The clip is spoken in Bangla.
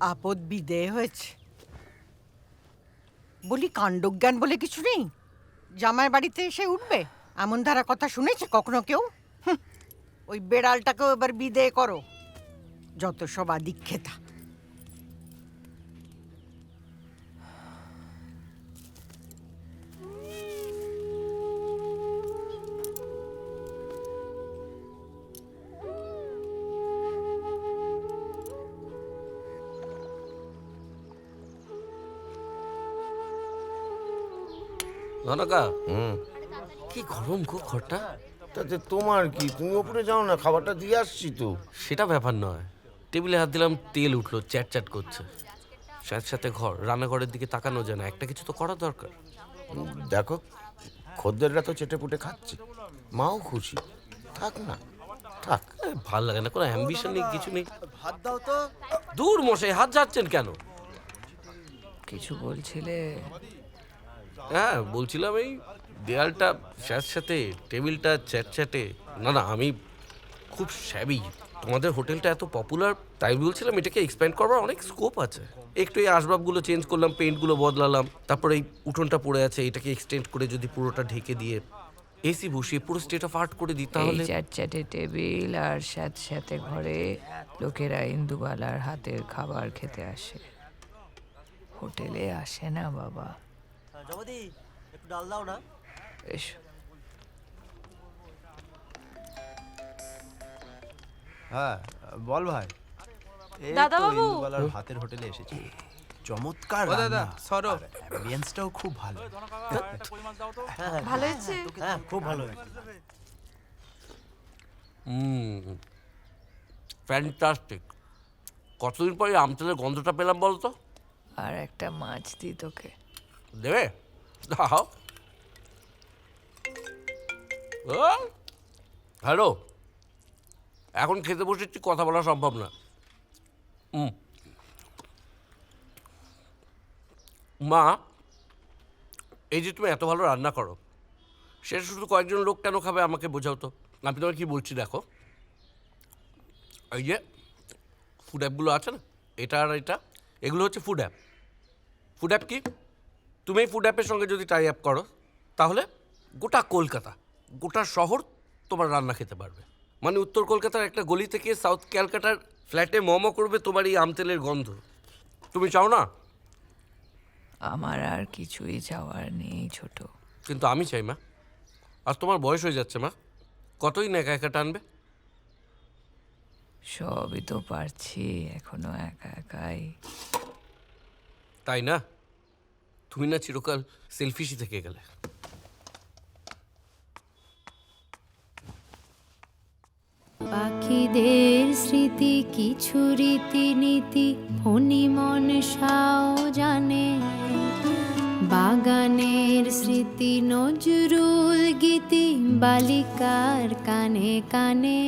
আপদ বিদেয় হয়েছে। বলি কাণ্ডজ্ঞান বলে কিছু নেই? জামাই বাড়িতে এসে উঠবে? এমন ধারা কথা শুনেছে কখনো কেউ? ওই বেড়ালটাকেও এবার বিদেয় করো। যত সব আদিক্ষেতা। ধনকা? হুম। কি গরম গো ঘরটা? তাতে তোমার কি? তুমি ওপরে যাও না খাবারটা দিয়ে আসছি তো। সেটা ব্যাপার নয়। টেবিলে হাত দিলাম তেল উঠল চ্যাট চ্যাট করছে। সাথে সাথে ঘর রান্নাঘরের দিকে তাকানো যায় না একটা কিছু তো করা দরকার। দেখো খদ্দেররা তো চেটে পুটে খাচ্ছে। মাও খুশি। থাক না থাক। ভালো লাগে না কোনো অ্যাম্বিশন নেই কিছু নেই। ভাত দাও তো দূর মশাই হাত যাচ্ছেন কেন? কিছু বলছিলে হ্যাঁ বলছিলাম এই দেয়ালটা স্যার সাথে, টেবিলটা চ্যাট চ্যাটে। না না, আমি খুব শ্যাবি তোমাদের হোটেলটা এত পপুলার তাই বলছিলাম এটাকে এক্সপ্যান্ড করবার অনেক স্কোপ আছে। একটু এই আসবাবগুলো চেঞ্জ করলাম পেইন্টগুলো বদলালাম, তারপরে এই উঠোনটা পড়ে আছে, এটাকে এক্সটেন্ড করে যদি পুরোটা ঢেকে দিয়ে এসি বসিয়ে পুরো স্টেট অফ আর্ট করে দিই, তাহলে চ্যাটচ্যাটে টেবিল আর স্যাঁত স্যাঁতে ঘরে লোকেরা ইন্দুবালার হাতের খাবার খেতে আসে। হোটেলে আসে না, বাবা। জমাদি একটু ডাল দাও না। এসো। হ্যাঁ বল ভাই। দাদা বাবু। ইন্দুবালার হাতের হোটেলে এসেছি। চমৎকার ও দাদা, সরো। অ্যাম্বিয়েন্সটাও খুব ভালো। ভালো হয়েছে? হ্যাঁ খুব ভালো হয়েছে। হুম ফ্যান্টাস্টিক কতদিন পরে আমতেলের গন্ধটা পেলাম বলতো? আর একটা মাছ দি তোকে। দেবে দাও হ্যালো এখন খেতে বসেছি কথা বলা সম্ভব না। হুম মা এই যে তুমি এত ভালো রান্না করো সেটা শুধু কয়েকজন লোক কেন খাবে আমাকে বোঝাও তো। আমি তোমার কি বলছি দেখো। এই যে ফুড অ্যাপগুলো আছে না? এটা আর এটা। এগুলো হচ্ছে ফুড অ্যাপ ফুড অ্যাপ কি? তুমি এই ফুড অ্যাপের সঙ্গে যদি টাই আপ করো তাহলে গোটা কলকাতা গোটা শহর তোমার রান্না খেতে পারবে। মানে উত্তর কলকাতার একটা গলি থেকে সাউথ ক্যালকাটার ফ্ল্যাটে মমো করবে তোমার এই আমতেলের গন্ধ। তুমি চাও না? আমার আর কিছুই চাওয়ার নেই ছোট। কিন্তু আমি চাই মা। আর তোমার বয়স হয়ে যাচ্ছে মা। কতই না একা একা টানবে? সবই তো পারছি এখনও একা একাই। তাই না? তুমি না চিরকাল সেলফিশই থেকে গেলে। পাখিদের স্মৃতি কিছু রীতিনীতি, ফণি মন সাও জানে। বাগানের স্মৃতি নজরুল গীতি, বালিকার কানে কানে।